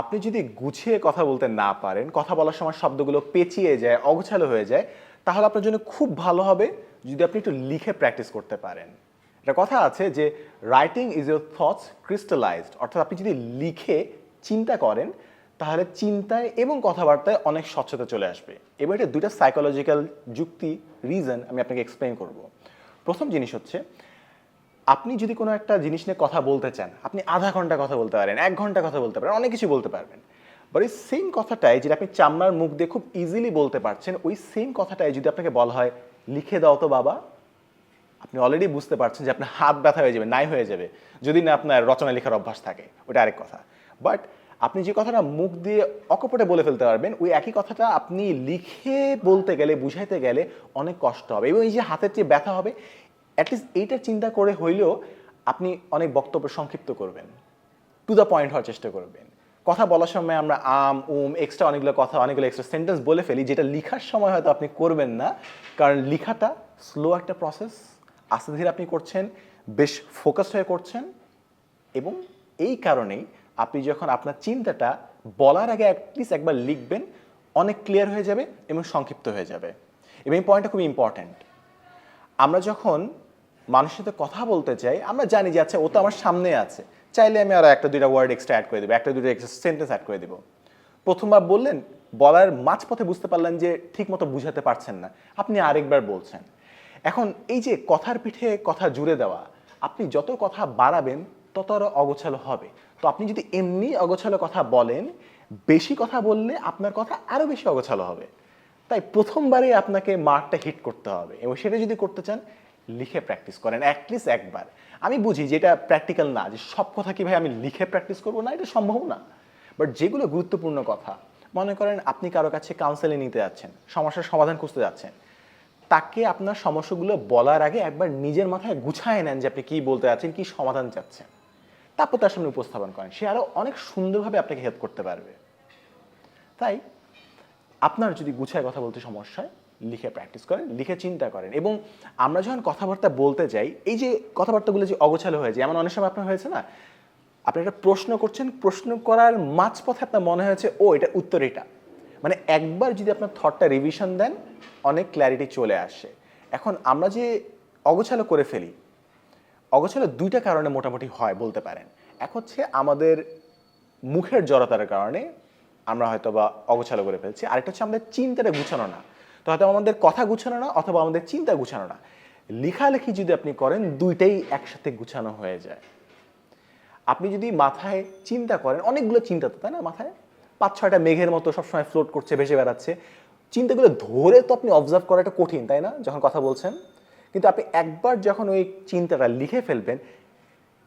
আপনি যদি গুছিয়ে কথা বলতে না পারেন, কথা বলার সময় শব্দগুলো পেঁচিয়ে যায়, অগোছালো হয়ে যায়, তাহলে আপনার জন্য খুব ভালো হবে যদি আপনি একটু লিখে প্র্যাকটিস করতে পারেন। একটা কথা আছে যে writing is your thoughts crystallized অর্থাৎ আপনি যদি লিখে চিন্তা করেন, তাহলে চিন্তায় এবং কথাবার্তায় অনেক স্বচ্ছতা চলে আসবে। এবার এটা দুইটা সাইকোলজিক্যাল যুক্তি রিজন আমি আপনাকে এক্সপ্লেন করব। প্রথম জিনিস হচ্ছে আপনি যদি কোনো একটা জিনিস নিয়ে কথা বলতে চান, আপনি আধা ঘণ্টা কথা বলতে পারেন, এক ঘণ্টা কথা বলতে পারেন, অনেক কিছু বলতে পারবেন। বাট এই সেম কথাটাই যেটা আপনি চামড়ার মুখ দিয়ে খুব ইজিলি বলতে পারছেন, ওই সেম কথাটাই যদি আপনাকে বলা হয়, লিখে দাও তো বাবা। আপনি অলরেডি বুঝতে পারছেন যে আপনার হাত ব্যথা হয়ে যাবে, নাই হয়ে যাবে, যদি না আপনার রচনা লেখার অভ্যাস থাকে, ওটা আরেক কথা। বাট আপনি যে কথাটা মুখ দিয়ে অকপটে বলে ফেলতে পারবেন, ওই একই কথাটা আপনি লিখে বলতে গেলে, বুঝাইতে গেলে অনেক কষ্ট হবে। এবং এই যে হাতের যে ব্যথা হবে অ্যাটলিস্ট এইটা চিন্তা করে হইলেও আপনি অনেক বক্তব্য সংক্ষিপ্ত করবেন। টু দ্য পয়েন্ট হওয়ার চেষ্টা করবেন। কথা বলার সময় আমরা আম, উম এক্সট্রা অনেকগুলো কথা, অনেকগুলো এক্সট্রা সেন্টেন্স বলে ফেলি, যেটা লেখার সময় হয়তো আপনি করবেন না। কারণ লেখাটা স্লো একটা প্রসেস আস্তে ধীরে আপনি করছেন, বেশ ফোকাস হয়ে করছেন। এবং এই কারণেই আপনি যখন আপনার চিন্তাটা বলার আগে অ্যাটলিস্ট একবার লিখবেন, অনেক ক্লিয়ার হয়ে যাবে এবং সংক্ষিপ্ত হয়ে যাবে। এবং এই পয়েন্টটা খুব ইম্পর্ট্যান্ট আমরা যখন মানুষের সাথে কথা বলতে চাই, আমরা জানি যে আচ্ছা ও তো আমার সামনে আছে। চাইলে আমি আরও একটা দুইটা ওয়ার্ড এক্সট্রা অ্যাড করে দেবো, একটা দুইটা এক্সট্রা সেন্টেন্স অ্যাড করে দেবো। প্রথমবার বললেন, বলার মাঝপথে বুঝতে পারলেন যে ঠিক মতো বুঝাতে পারছেন না। আপনি আরেকবার বলছেন। এখন এই যে কথার পিঠে কথা জুড়ে দেওয়া, আপনি যত কথা বাড়াবেন, তত আরও অগোছালো হবে। তো আপনি যদি এমনি অগোছালো কথা বলেন, বেশি কথা বললে আপনার কথা আরও বেশি অগোছালো হবে। তাই প্রথমবারে আপনাকে মার্কটা হিট করতে হবে। এবং সেটা যদি করতে চান লিখে প্র্যাকটিস করেন অ্যাটলিস্ট একবার। আমি বুঝি যে এটা প্র্যাকটিক্যাল না, যে সব কথা কি ভাই আমি লিখে প্র্যাকটিস করব? না, এটা সম্ভব না। বাট যেগুলো গুরুত্বপূর্ণ কথা, মনে করেন আপনি কারও কাছে কাউন্সেলিং নিতে যাচ্ছেন, সমস্যার সমাধান খুঁজতে যাচ্ছেন, তাকে আপনার সমস্যাগুলো বলার আগে একবার নিজের মাথায় গুছায় নেন যে আপনি কী বলতে যাচ্ছেন, কী সমাধান চাচ্ছেন। তারপর তার সামনে উপস্থাপন করেন, সে আরও অনেক সুন্দরভাবে আপনাকে হেল্প করতে পারবে। তাই, আপনার যদি গুছায় কথা বলতে সমস্যা হয় লিখে প্র্যাকটিস করেন, লিখে চিন্তা করেন। এবং আমরা যখন কথাবার্তা বলতে যাই, এই যে কথাবার্তাগুলো যে অগোছালো হয়ে যায়, এমন অনেক সময় আপনার হয়েছে না? আপনি একটা প্রশ্ন করছেন, প্রশ্ন করার মাঝপথে আপনার মনে হয়েছে, ও, এটা উত্তর এটা। মানে একবার যদি আপনার থটটা রিভিশন দেন, অনেক ক্ল্যারিটি চলে আসে। এখন আমরা যে অগোছালো করে ফেলি, অগোছালো দুইটা কারণে মোটামুটি হয় বলতে পারেন। এক হচ্ছে আমাদের মুখের জড়তার কারণে আমরা হয়তো বা অগোছালো করে ফেলছি। আরেকটা হচ্ছে আমাদের চিন্তাটা গুছানো না। তো হয়তো আমাদের কথা গুছানো না অথবা আমাদের চিন্তা গুছানো না। লেখালেখি যদি আপনি করেন, দুইটাই একসাথে গুছানো হয়ে যায়। আপনি যদি মাথায় চিন্তা করেন, অনেকগুলো চিন্তা তো, তাই না, মাথায়? পাঁচ ছয়টা মেঘের মতো সবসময় ফ্লোট করছে, ভেসে বেড়াচ্ছে। চিন্তাগুলো ধরে তো আপনি অবজার্ভ করাটা কঠিন, তাই না, যখন কথা বলছেন। কিন্তু আপনি একবার যখন ওই চিন্তাটা লিখে ফেলবেন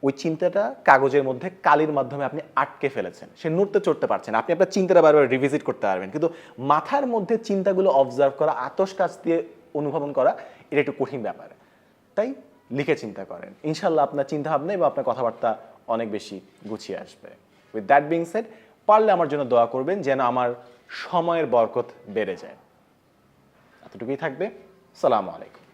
ওই চিন্তাটা কাগজের মধ্যে কালির মাধ্যমে আপনি আটকে ফেলেছেন। সে নড়তে চড়তে পারছেন আপনি আপনার চিন্তাটা বারবার রিভিজিট করতে পারবেন। কিন্তু মাথার মধ্যে চিন্তাগুলো অবজার্ভ করা আতস কাজ দিয়ে অনুভবন করা, এটা একটু কঠিন ব্যাপার। তাই লিখে চিন্তা করেন। ইনশাল্লাহ আপনার চিন্তা ভাবনা এবং আপনার কথাবার্তা অনেক বেশি গুছিয়ে আসবে। উইথ দ্যাট বিং সেড পারলে আমার জন্য দোয়া করবেন যেন আমার সময়ের বরকত বেড়ে যায়। এতটুকুই থাকবে। সালামু আলাইকুম।